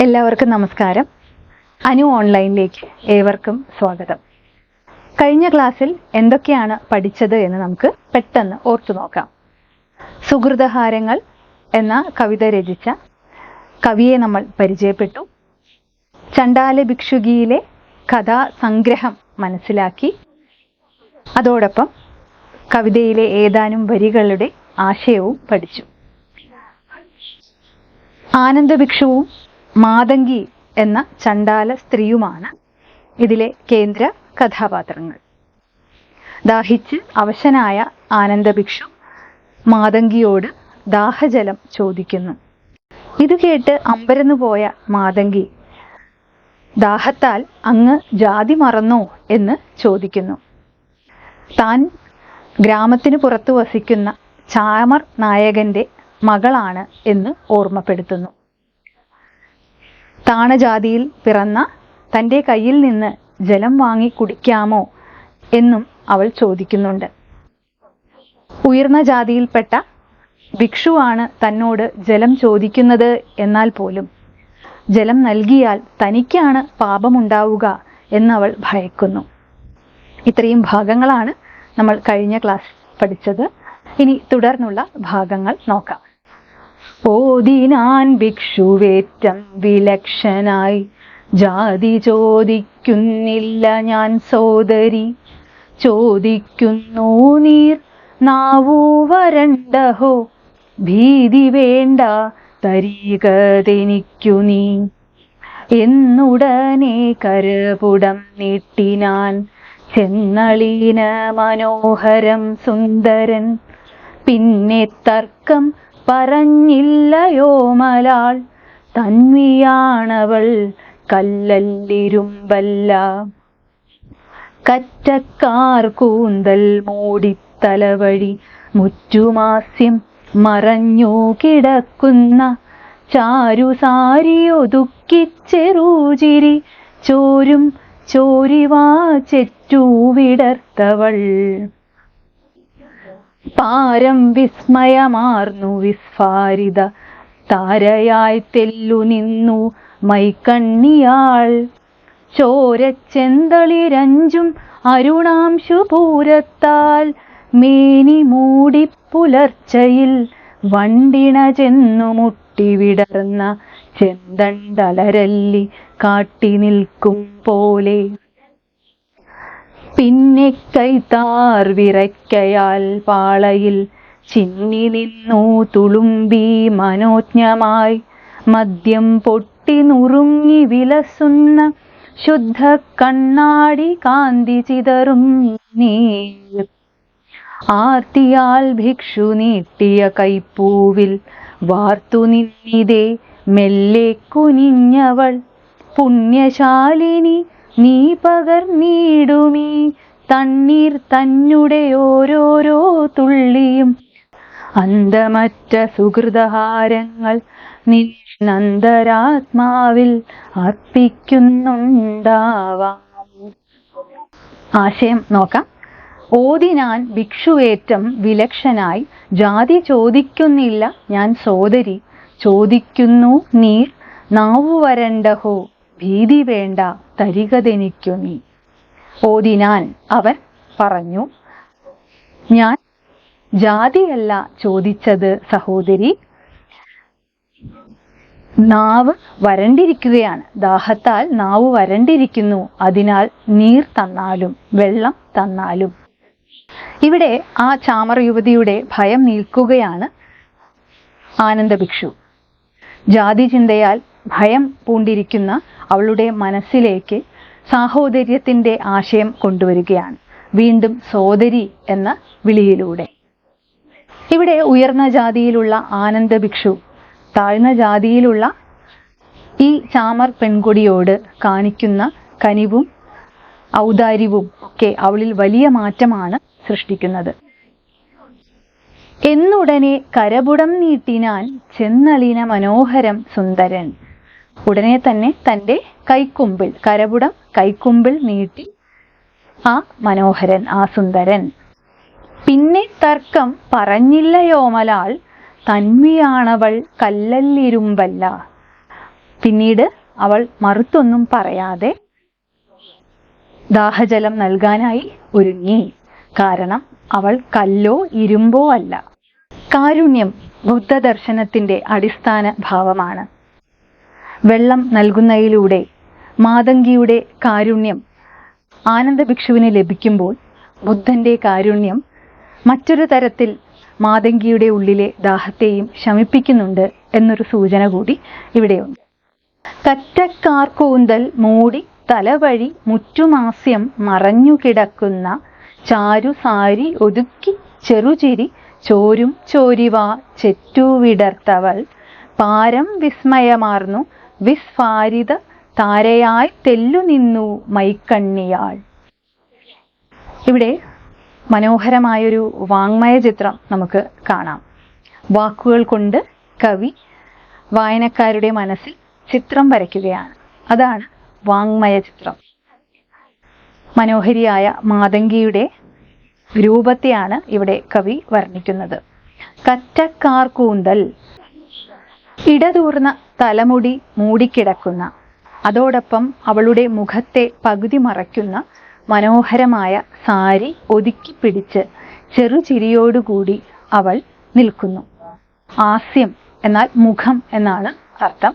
എല്ലാവർക്കും നമസ്കാരം. അനു ഓൺലൈനിലേക്ക് ഏവർക്കും സ്വാഗതം. കഴിഞ്ഞ ക്ലാസ്സിൽ എന്തൊക്കെയാണ് പഠിച്ചത് എന്ന് നമുക്ക് പെട്ടെന്ന് ഓർത്തു നോക്കാം. സുഹൃതഹാരങ്ങൾ എന്ന കവിത രചിച്ച കവിയെ നമ്മൾ പരിചയപ്പെട്ടു. ചണ്ടാല ഭിക്ഷുകിയിലെ കഥാസംഗ്രഹം മനസ്സിലാക്കി. അതോടൊപ്പം കവിതയിലെ ഏതാനും വരികളുടെ ആശയവും പഠിച്ചു. ആനന്ദഭിക്ഷുവും മാതങ്കി എന്ന ചണ്ടാല സ്ത്രീയുമാണ് ഇതിലെ കേന്ദ്ര കഥാപാത്രങ്ങൾ. ദാഹിച്ച് അവശനായ ആനന്ദഭിക്ഷു മാതങ്കിയോട് ദാഹജലം ചോദിക്കുന്നു. ഇത് കേട്ട് അമ്പരന്നു പോയ മാതങ്കി ദാഹത്താൽ അങ്ങ് ജാതി മറന്നോ എന്ന് ചോദിക്കുന്നു. താൻ ഗ്രാമത്തിന് പുറത്തു വസിക്കുന്ന ചാമർ നായകന്റെ മകളാണ് എന്ന് ഓർമ്മപ്പെടുത്തുന്നു. താണജാതിയിൽ പിറന്ന തന്റെ കയ്യിൽ നിന്ന് ജലം വാങ്ങി കുടിക്കാമോ എന്നും അവൾ ചോദിക്കുന്നുണ്ട്. ഉയർന്ന ജാതിയിൽപ്പെട്ട ഭിക്ഷുവാണ് തന്നോട് ജലം ചോദിക്കുന്നത് എന്നാൽ പോലും. ജലം നൽകിയാൽ തനിക്കാണ് പാപമുണ്ടാവുക എന്നവൾ ഭയക്കുന്നു. ഇത്രയും ഭാഗങ്ങളാണ് നമ്മൾ കഴിഞ്ഞ ക്ലാസ് പഠിച്ചത്. ഇനി തുടർന്നുള്ള ഭാഗങ്ങൾ നോക്കാം. ഓതിനാൻ ഭിക്ഷുവേറ്റം വിലക്ഷനായി. ജാതി ചോദിക്കുന്നില്ല ഞാൻ സോദരി. ചോദിക്കുന്നു നീർ നാവൂ വരണ്ടഹോ? ഭീതി വേണ്ട തരീകതെനിക്കു നീ. എന്നുടനെ കരപുടം നീട്ടിനാൻ ചെന്നളീന മനോഹരം സുന്ദരൻ. പിന്നെ തർക്കം പറഞ്ഞില്ലയോ മലാൾ? തന്വിയാണവൾ കല്ലല്ലിരുമ്പല്ല. കറ്റക്കാർ കൂന്തൽ മൂടിത്തലവഴി മുറ്റുമാസ്യം മറഞ്ഞു കിടക്കുന്ന ചാരുസാരിയൊതുക്കിച്ചെറൂചിരി ചോരും ചോരിവാ ചെറ്റു വിടർത്തവൾ പാരം വിസ്മയമാർന്നു വിസ്ഫാരിത. താരയായി തെല്ലു നിന്നു മൈക്കണ്ണിയാൾ ചോരച്ചെന്തളിരഞ്ചും അരുണാംശുപൂരത്താൽ മേനി മൂടി പുലർച്ചയിൽ വണ്ടിണ ചെന്നു മുട്ടി വിടർന്ന ചെന്തണ്ടലരല്ലി കാട്ടി നിൽക്കും പോലെ. പിന്നെ കൈത്താർ വിറയ്ക്കയാൽ പാളയിൽ ചിന്നി നിന്നു തുളുമ്പി മനോജ്ഞമായി. മദ്യം പൊട്ടി നുറുങ്ങി വിലസുന്ന ശുദ്ധ കണ്ണാടി കാന്തി ചിതറും നീ ആർത്തിയാൽ ഭിക്ഷു നീട്ടിയ കൈപ്പൂവിൽ വാർത്തു നിന്നിതേ മെല്ലെ കുനിഞ്ഞവൾ. പുണ്യശാലിനി നീ പകർന്നിടുമീ തണ്ണീർ തന്നെ ഓരോരോ തുള്ളിയും. അന്തമറ്റ സുഹൃതഹാരങ്ങൾ നിന്നന്തരാത്മാവിൽ അർപ്പിക്കുന്നുണ്ടാവാം. ആശയം നോക്കാം. ഓതിനാൻ ഭിക്ഷുവേറ്റം വിലക്ഷനായി. ജാതി ചോദിക്കുന്നില്ല ഞാൻ സോദരി. ചോദിക്കുന്നു നീർ നാവു വരണ്ടഹോ ഭീതി വേണ്ട തരികതെനിക്കു നീ. ഓതിനാൻ അവൻ പറഞ്ഞു ഞാൻ ജാതിയല്ല ചോദിച്ചത് സഹോദരി. നാവ് വരണ്ടിരിക്കുകയാണ്. ദാഹത്താൽ നാവ് വരണ്ടിരിക്കുന്നു. അതിനാൽ നീർ തന്നാലും വെള്ളം തന്നാലും. ഇവിടെ ആ ചാമർ യുവതിയുടെ ഭയം നിൽക്കുകയാണ് ആനന്ദഭിക്ഷു. ജാതി ചിന്തയാൽ ഭയം പൂണ്ടിരിക്കുന്ന അവളുടെ മനസ്സിലേക്ക് സാഹോദര്യത്തിന്റെ ആശയം കൊണ്ടുവരികയാണ്. വീണ്ടും സോദരി എന്ന വിളിയിലൂടെ. ഇവിടെ ഉയർന്ന ജാതിയിലുള്ള ആനന്ദ ഭിക്ഷു താഴ്ന്ന ജാതിയിലുള്ള ഈ ചാമർ പെൺകുടിയോട് കാണിക്കുന്ന കനിവും ഔദാര്യവും ഒക്കെ അവളിൽ വലിയ മാറ്റമാണ് സൃഷ്ടിക്കുന്നത്. എന്നുടനെ കരപുടം നീട്ടിനാൻ ചെന്നളിന മനോഹരം സുന്ദരൻ. ഉടനെ തന്നെ തന്റെ കൈക്കുമ്പിൾ കരപുടം കൈക്കുമ്പിൾ നീട്ടി ആ മനോഹരൻ ആ സുന്ദരൻ പിന്നെ തർക്കം പറഞ്ഞില്ലയോമലാൾ തന്മിയാണവൾ കല്ലല്ലിരുമ്പല്ല. പിന്നീട് അവൾ മറുത്തൊന്നും പറയാതെ ദാഹജലം നൽകാനായി ഒരുങ്ങി. കാരണം അവൾ കല്ലോ ഇരുമ്പോ അല്ല. കാരുണ്യം ബുദ്ധദർശനത്തിന്റെ അടിസ്ഥാന ഭാവമാണ്. വെള്ളം നൽകുന്നതിലൂടെ മാതങ്കിയുടെ കാരുണ്യം ആനന്ദഭിക്ഷുവിന് ലഭിക്കുമ്പോൾ ബുദ്ധന്റെ കാരുണ്യം മറ്റൊരു തരത്തിൽ മാതങ്കിയുടെ ഉള്ളിലെ ദാഹത്തെയും ശമിപ്പിക്കുന്നുണ്ട് എന്നൊരു സൂചന കൂടി ഇവിടെയുണ്ട്. കറ്റക്കാർക്കൂന്തൽ മൂടി തലവഴി മുറ്റുമാസ്യം മറഞ്ഞു കിടക്കുന്ന ചാരു സാരി ഒതുക്കി ചെറുചിരി ചോരും ചോരിവാ ചെറ്റുവിടർത്തവൾ പാരം വിസ്മയമാർന്നു വിസ്ഫാരിത താരയായി തെല്ലു നിന്നു മൈക്കണ്ണിയാൾ. ഇവിടെ മനോഹരമായൊരു വാങ്മയ ചിത്രം നമുക്ക് കാണാം. വാക്കുകൾ കൊണ്ട് കവി വായനക്കാരുടെ മനസ്സിൽ ചിത്രം വരയ്ക്കുകയാണ്. അതാണ് വാങ്മയ ചിത്രം. മനോഹരിയായ മാതങ്കിയുടെ രൂപത്തെയാണ് ഇവിടെ കവി വർണിക്കുന്നത്. കറ്റക്കാർക്കൂന്തൽ ഇടതൂർന്ന തലമുടി മൂടിക്കിടക്കുന്ന അതോടൊപ്പം അവളുടെ മുഖത്തെ പകുതി മറയ്ക്കുന്ന മനോഹരമായ സാരി ഒതുക്കി പിടിച്ച് ചെറുചിരിയോടുകൂടി അവൾ നിൽക്കുന്നു. ആസ്യം എന്നാൽ മുഖം എന്നാണ് അർത്ഥം.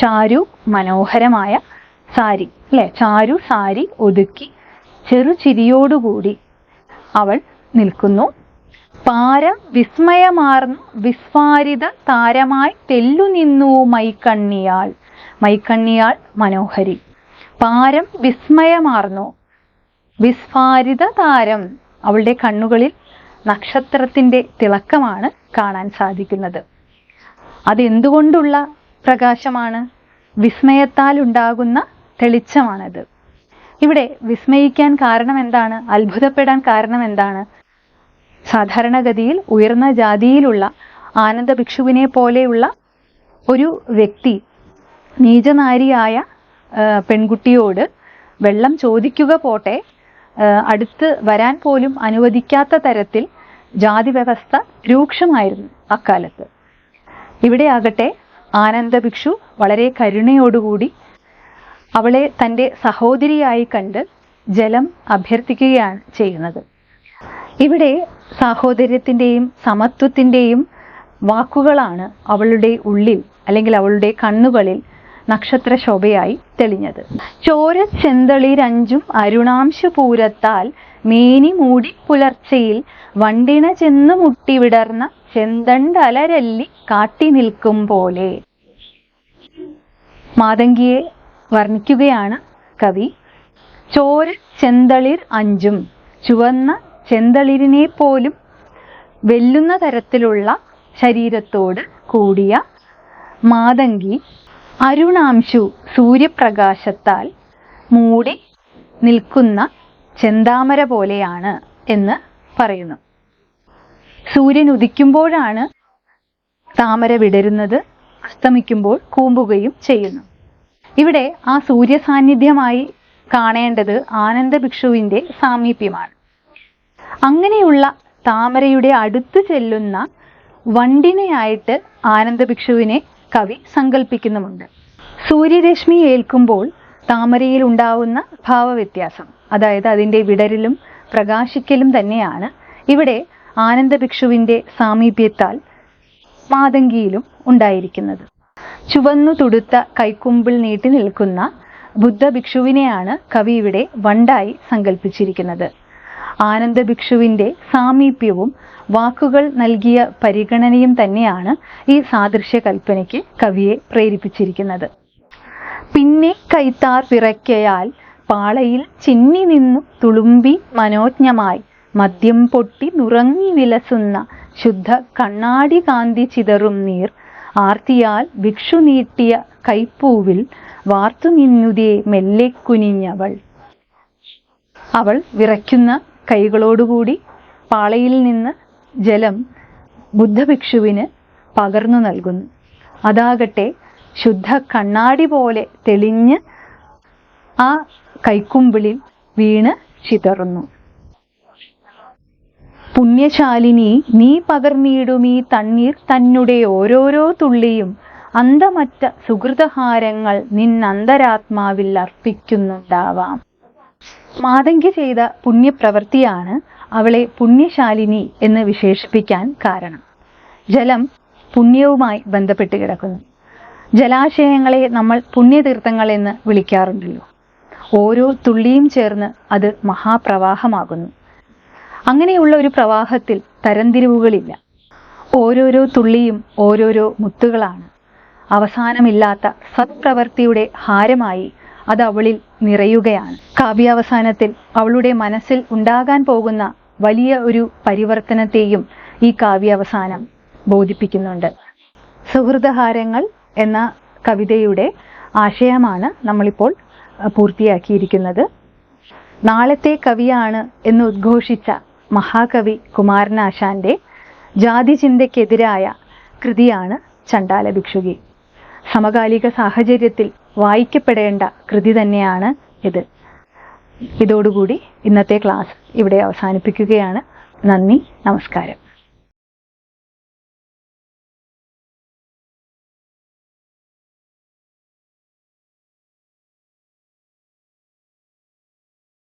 ചാരു മനോഹരമായ സാരി അല്ലെ? ചാരു സാരി ഒതുക്കി ചെറുചിരിയോടുകൂടി അവൾ നിൽക്കുന്നു. പാരം വിസ്മയമാർന്നു വിസ്ഫാരിത താരമായി തെല്ലു നിന്നു മൈക്കണ്ണിയാൾ. മൈക്കണ്ണിയാൾ മനോഹരി. പാരം വിസ്മയമാർന്നു? വിസ്ഫാരിത താരം അവളുടെ കണ്ണുകളിൽ നക്ഷത്രത്തിന്റെ തിളക്കമാണ് കാണാൻ സാധിക്കുന്നത്. അതെന്തുകൊണ്ടുള്ള പ്രകാശമാണ്? വിസ്മയത്താൽ ഉണ്ടാകുന്ന തെളിച്ചമാണത്. ഇവിടെ വിസ്മയിക്കാൻ കാരണം എന്താണ്? അത്ഭുതപ്പെടാൻ കാരണം എന്താണ്? സാധാരണഗതിയിൽ ഉയർന്ന ജാതിയിലുള്ള ആനന്ദ ഭിക്ഷുവിനെ പോലെയുള്ള ഒരു വ്യക്തി നീചനാരിയായ പെൺകുട്ടിയോട് വെള്ളം ചോദിക്കുക പോട്ടെ അടുത്ത് വരാൻ പോലും അനുവദിക്കാത്ത തരത്തിൽ ജാതി വ്യവസ്ഥ രൂക്ഷമായിരുന്നു അക്കാലത്ത്. ഇവിടെ ആകട്ടെ ആനന്ദ ഭിക്ഷു വളരെ കരുണയോടുകൂടി അവളെ തന്റെ സഹോദരിയായി കണ്ട് ജലം അഭ്യർത്ഥിക്കുകയാണ് ചെയ്യുന്നത്. ഇവിടെ സാഹോദര്യത്തിന്റെയും സമത്വത്തിന്റെയും വാക്കുകളാണ് അവളുടെ ഉള്ളിൽ അല്ലെങ്കിൽ അവളുടെ കണ്ണുകളിൽ നക്ഷത്ര ശോഭയായി തെളിഞ്ഞത്. ചോര ചെന്തളിരഞ്ചും അരുണാംശപൂരത്താൽ മേനി മൂടി പുലർച്ചയിൽ വണ്ടിണ ചെന്ന് മുട്ടി വിടർന്ന ചെന്തണ്ടലരല്ലി കാട്ടി നിൽക്കും പോലെ. മാതങ്കിയെ വർണിക്കുകയാണ് കവി. ചോര ചെന്തളിർ അഞ്ചും ചുവന്ന ചെന്തളിരിനെ പോലും വെല്ലുന്ന തരത്തിലുള്ള ശരീരത്തോട് കൂടിയ മാതങ്കി അരുണാംശു സൂര്യപ്രകാശത്താൽ മൂടി നിൽക്കുന്ന ചെന്താമര പോലെയാണ് എന്ന് പറയുന്നു. സൂര്യൻ ഉദിക്കുമ്പോഴാണ് താമര വിടരുന്നത് അസ്തമിക്കുമ്പോൾ കൂമ്പുകയും ചെയ്യുന്നു. ഇവിടെ ആ സൂര്യ സാന്നിധ്യമായി കാണേണ്ടത് ആനന്ദ ഭിക്ഷുവിന്റെ സാമീപ്യമാണ്. അങ്ങനെയുള്ള താമരയുടെ അടുത്ത് ചെല്ലുന്ന വണ്ടിനെയായിട്ട് ആനന്ദഭിക്ഷുവിനെ കവി സങ്കല്പിക്കുന്നുമുണ്ട് സൂര്യരശ്മി ഏൽക്കുമ്പോൾ താമരയിൽ ഉണ്ടാവുന്ന ഭാവവ്യത്യാസം അതായത് അതിന്റെ വിടരിലും പ്രകാശിക്കലും തന്നെയാണ്. ഇവിടെ ആനന്ദഭിക്ഷുവിന്റെ സാമീപ്യത്താൽ മാതങ്കിയിലും ഉണ്ടായിരിക്കുന്നത്. ചുവന്നു തുടുത്ത കൈക്കുമ്പിൾ നീട്ടി നിൽക്കുന്ന ബുദ്ധ ഭിക്ഷുവിനെയാണ് കവി ഇവിടെ വണ്ടായി സങ്കല്പിച്ചിരിക്കുന്നത് ആനന്ദ ഭിക്ഷുവിന്റെ സാമീപ്യവും വാക്കുകൾ നൽകിയ പരിഗണനയും തന്നെയാണ് ഈ സാദൃശ്യ കൽപ്പനയ്ക്ക് കവിയെ പ്രേരിപ്പിച്ചിരിക്കുന്നത്. പിന്നെ കൈത്താർ പിറക്കയാൽ പാളയിൽ ചിന്നി നിന്നു തുളുമ്പി മനോജ്ഞമായി മദ്യം പൊട്ടി നുറങ്ങി വിലസുന്ന ശുദ്ധ കണ്ണാടി കാന്തി ചിതറും നീർ ആർത്തിയാൽ ഭിക്ഷു നീട്ടിയ കൈപ്പൂവിൽ വാർത്തു നിന്നുതേ മെല്ലെ കുനിഞ്ഞവൾ. അവൾ വിറയ്ക്കുന്ന കൈകളോടുകൂടി പാളയിൽ നിന്ന് ജലം ബുദ്ധഭിക്ഷുവിന് പകർന്നു നൽകുന്നു. അതാകട്ടെ ശുദ്ധ കണ്ണാടി പോലെ തെളിഞ്ഞ് ആ കൈക്കുമ്പിളിൽ വീണ് ചിതറുന്നു. പുണ്യശാലിനി നീ പകർന്നിടുമീ തണ്ണീർ തന്നുടെ ഓരോരോ തുള്ളിയും. അന്തമറ്റ സുഹൃതഹാരങ്ങൾ നിന്നന്തരാത്മാവിൽ അർപ്പിക്കുന്നുണ്ടാവാം. മാതങ്കി ചെയ്ത പുണ്യപ്രവൃത്തിയാണ് അവളെ പുണ്യശാലിനി എന്ന് വിശേഷിപ്പിക്കാൻ കാരണം. ജലം പുണ്യവുമായി ബന്ധപ്പെട്ട് കിടക്കുന്നു. ജലാശയങ്ങളെ നമ്മൾ പുണ്യതീർത്ഥങ്ങൾ എന്ന് വിളിക്കാറുണ്ടല്ലോ. ഓരോ തുള്ളിയും ചേർന്ന് അത് മഹാപ്രവാഹമാകുന്നു. അങ്ങനെയുള്ള ഒരു പ്രവാഹത്തിൽ തരംതിരിവുകളില്ല. ഓരോരോ തുള്ളിയും ഓരോരോ മുത്തുകളാണ്. അവസാനമില്ലാത്ത സത്പ്രവൃത്തിയുടെ ഹാരമായി അത് അവളിൽ നിറയുകയാണ്. കാവ്യാവസാനത്തിൽ അവളുടെ മനസ്സിൽ ഉണ്ടാകാൻ പോകുന്ന വലിയ ഒരു പരിവർത്തനത്തെയും ഈ കാവ്യാവസാനം ബോധിപ്പിക്കുന്നുണ്ട്. സുഹൃദഹാരങ്ങൾ എന്ന കവിതയുടെ ആശയമാണ് നമ്മളിപ്പോൾ പൂർത്തിയാക്കിയിരിക്കുന്നത്. നാളത്തെ കവിയാണ് എന്ന് ഉദ്ഘോഷിച്ച മഹാകവി കുമാരനാശാന്റെ ജാതി ചിന്തയ്ക്കെതിരായ കൃതിയാണ് ചണ്ടാല ഭിക്ഷുകി. സമകാലിക സാഹചര്യത്തിൽ വായിക്കപ്പെടേണ്ട കൃതി തന്നെയാണ് ഇത്. ഇതോടുകൂടി ഇന്നത്തെ ക്ലാസ് ഇവിടെ അവസാനിപ്പിക്കുകയാണ്. നന്ദി നമസ്കാരം.